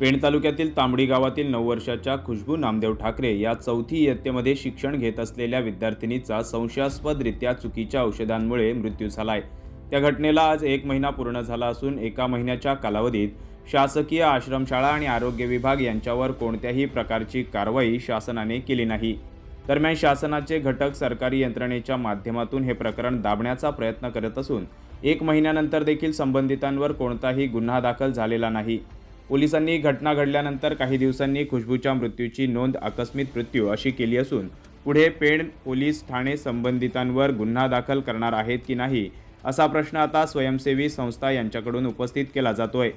पेण तालुक्यातील तांबडी गावातील नऊ वर्षाच्या खुशबू नामदेव ठाकरे या चौथी इयत्तेमध्ये शिक्षण घेत असलेल्या विद्यार्थिनीचा संशयास्पदरित्या चुकीच्या औषधांमुळे मृत्यू झालाय. त्या घटनेला आज एक महिना पूर्ण झाला असून एका महिन्याच्या कालावधीत शासकीय आश्रमशाळा आणि आरोग्य विभाग यांच्यावर कोणत्याही प्रकारची कारवाई शासनाने केली नाही. दरम्यान शासनाचे घटक सरकारी यंत्रणेच्या माध्यमातून हे प्रकरण दाबण्याचा प्रयत्न करत असून एक महिन्यानंतर देखील संबंधितांवर कोणताही गुन्हा दाखल झालेला नाही. पोलिसांनी घटना घडल्यानंतर काही दिवसांनी खुशबूच्या मृत्यूची नोंद आकस्मिक मृत्यू अशी केली असून पुढे पेण पोलीस ठाणे संबंधितांवर गुन्हा दाखल करणार आहेत की नाही असा प्रश्न आता स्वयंसेवी संस्था यांच्याकडून उपस्थित केला जातोय.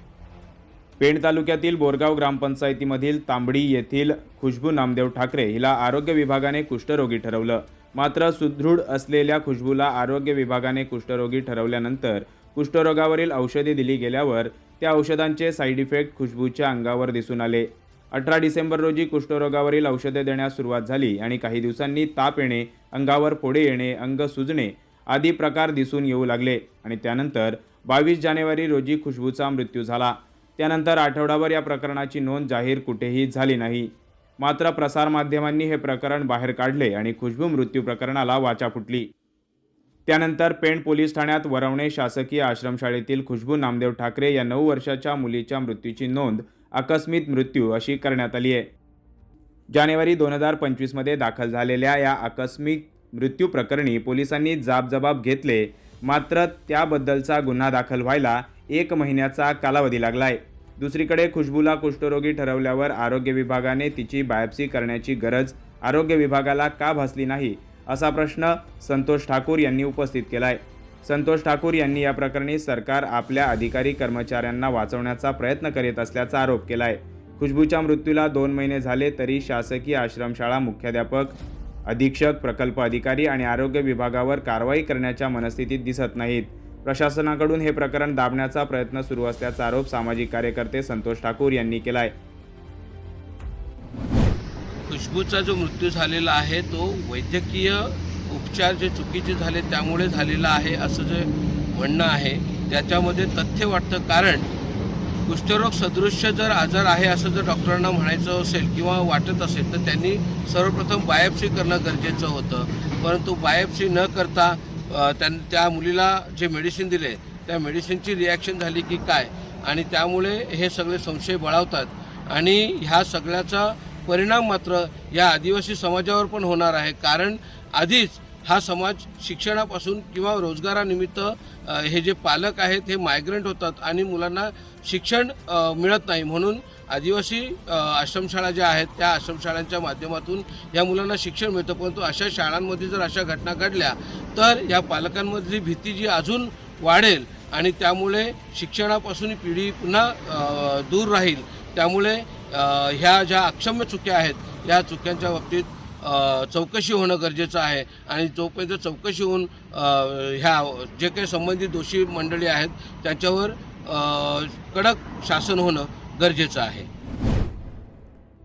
पेण तालुक्यातील बोरगाव ग्रामपंचायतीमधील तांबडी येथील खुशबू नामदेव ठाकरे हिला आरोग्य विभागाने कुष्ठरोगी ठरवलं. मात्र सुदृढ असलेल्या खुशबूला आरोग्य विभागाने कुष्ठरोगी ठरवल्यानंतर कुष्ठरोगावरील औषधे दिली गेल्यावर त्या औषधांचे साईड इफेक्ट खुशबूच्या अंगावर दिसून आले. अठरा डिसेंबर रोजी कुष्ठरोगावरील औषधे देण्यास सुरुवात झाली आणि काही दिवसांनी ताप येणे अंगावर फोडे येणे अंग सुजणे आदी प्रकार दिसून येऊ लागले आणि त्यानंतर बावीस जानेवारी रोजी खुशबूचा मृत्यू झाला. त्यानंतर आठवडाभर या प्रकरणाची नोंद जाहीर कुठेही झाली नाही. मात्र प्रसारमाध्यमांनी हे प्रकरण बाहेर काढले आणि खुशबू मृत्यू प्रकरणाला वाचा फुटली. त्यानंतर पेण पोलीस ठाण्यात वरवणे शासकीय आश्रमशाळेतील खुशबू नामदेव ठाकरे या नऊ वर्षाच्या मुलीच्या मृत्यूची नोंद आकस्मिक मृत्यू अशी करण्यात आली आहे. जानेवारी दोन हजार पंचवीसमध्ये दाखल झालेल्या या आकस्मिक मृत्यू प्रकरणी पोलिसांनी जाबजबाब घेतले. मात्र त्याबद्दलचा गुन्हा दाखल व्हायला एक महिन्याचा कालावधी लागलाय. दुसरीकडे खुशबूला कुष्ठरोगी ठरवल्यावर आरोग्य विभागाने तिची बायोप्सी करण्याची गरज आरोग्य विभागाला का भासली नाही असा प्रश्न संतोष ठाकूर यांनी उपस्थित केलाय. संतोष ठाकूर यांनी या प्रकरणी सरकार आपल्या अधिकारी कर्मचाऱ्यांना वाचवण्याचा प्रयत्न करीत असल्याचा आरोप केलाय. खुशबूच्या मृत्यूला दोन महिने झाले तरी शासकीय आश्रमशाळा मुख्याध्यापक अधीक्षक प्रकल्प अधिकारी आणि आरोग्य विभागावर कारवाई करण्याच्या मनस्थितीत दिसत नाहीत. प्रशासनाकडून हे प्रकरण दाबण्याचा प्रयत्न सुरू असल्याचा आरोप सामाजिक कार्यकर्ते संतोष ठाकूर यांनी केला आहे खुशबूचा जो मृत्यू झालेला आहे तो वैद्यकीय उपचार जे चुकीचे झाले त्यामुळे झालेला आहे असं जे म्हणणं आहे त्याच्यामध्ये तथ्य वाटतं कारण कुष्ठरोग सदृश्य जर आजार आहे असं जर डॉक्टरांना म्हणायचं असेल किंवा वाटत असेल तर त्यांनी सर्वप्रथम बायोप्सी करणं गरजेचं होतं. परंतु बायोप्सी न करता त्यां त्या मुलीला जे मेडिसिन दिले त्या मेडिसिनची रिॲक्शन झाली की काय? आणि त्यामुळे हे सगळे संशय बळावतात. आणि ह्या सगळ्याचा परिणाम मात्र या आदिवासी समाजावर पण होणार आहे. कारण आधीच हा समाज शिक्षणापासून किंवा रोजगारानिमित्त हे जे पालक आहेत हे मायग्रंट होतात आणि मुलांना शिक्षण मिळत नाही. म्हणून आदिवासी आश्रमशाळा ज्या आहेत त्या आश्रमशाळांच्या माध्यमातून या मुलांना शिक्षण मिळतं. परंतु अशा शाळांमध्ये जर अशा घटना घडल्या तर या पालकांमधली भीती जी अजून वाढेल आणि त्यामुळे शिक्षणापासून पिढी पुन्हा दूर राहील. त्यामुळे ह्या ज्या अक्षम्य चुक्या आहेत या चुक्यांच्या बाबतीत चौकशी होणं गरजेचं आहे. आणि जोपर्यंत चौकशी होऊन ह्या जे काही संबंधित दोषी मंडळी आहेत त्यांच्यावर कडक शासन होणं गरजेचं आहे.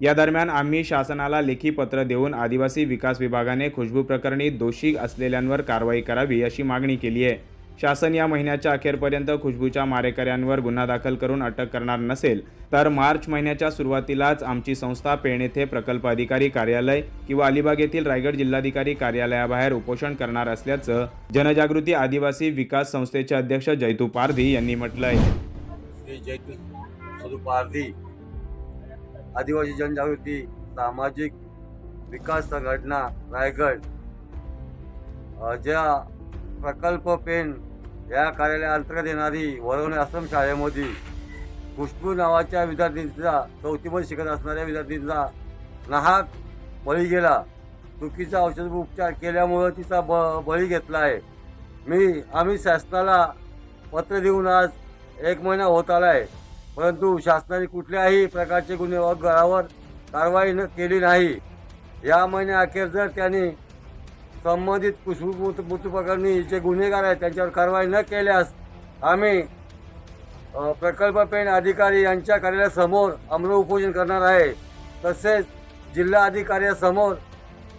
या दरम्यान आम्ही शासनाला लेखी पत्र देऊन आदिवासी विकास विभागाने खुशबू प्रकरणी दोषी असलेल्यांवर कारवाई करावी अशी मागणी केली आहे. शासन या महिन्याच्या अखेरपर्यंत खुशबूच्या मारेकऱ्यांवर गुन्हा दाखल करून अटक करणार नसेल तर मार्च महिन्याच्या सुरुवातीलाच आमची संस्था पेण येथे प्रकल्प अधिकारी कार्यालय किंवा अलिबाग येथील रायगड जिल्हाधिकारी कार्यालयाबाहेर उपोषण करणार असल्याचं जनजागृती आदिवासी विकास संस्थेचे अध्यक्ष जैतू पारधी यांनी म्हटलं आहे श्री आदिवासी जनजागृती सामाजिक विकास संघटना रायगड ज्या प्रकल्प पेन या कार्यालयाअंतर्गत येणारी वरवणे आश्रम शाळेमध्ये खुशबू नावाच्या विद्यार्थींचा चौथीमध्ये शिकत असणाऱ्या विद्यार्थींचा नाहक बळी गेला चुकीचा औषध उपचार केल्यामुळं तिचा ब बळी घेतला आहे मी आम्ही शासनाला पत्र देऊन आज एक महिना होत आला आहे परंतु शासनाने कुठल्याही प्रकारचे गुन्हेगारावर कारवाई न केली नाही. या महिन्याअखेर जर त्यांनी संबंधित कुशबू प्रकरणी जे गुन्हेगार आहेत त्यांच्यावर कारवाई न केल्यास आम्ही प्रकल्पपेण प्रकल्प अधिकारी यांच्या कार्यालयासमोर आमरण उपोषण करणार आहे. तसेच जिल्हा अधिकाऱ्यासमोर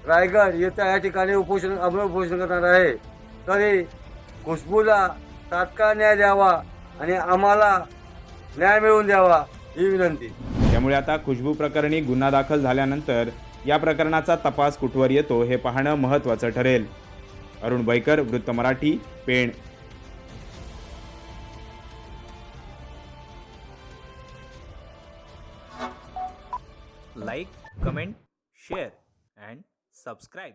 रायगड येत्या या ठिकाणी उपोषण अमर उपोषण करणार आहे. तरी खुशबूला तात्काळ न्याय द्यावा आणि आम्हाला न्याय मिळवून द्यावा ही विनंती. त्यामुळे आता खुशबू प्रकरणी गुन्हा दाखल झाल्यानंतर या प्रकरणाचा तपास कुठवर येतो हे पाहणं महत्त्वाचं ठरेल. अरुण बैकर वृत्त Marathi Pen. Like comment share and subscribe.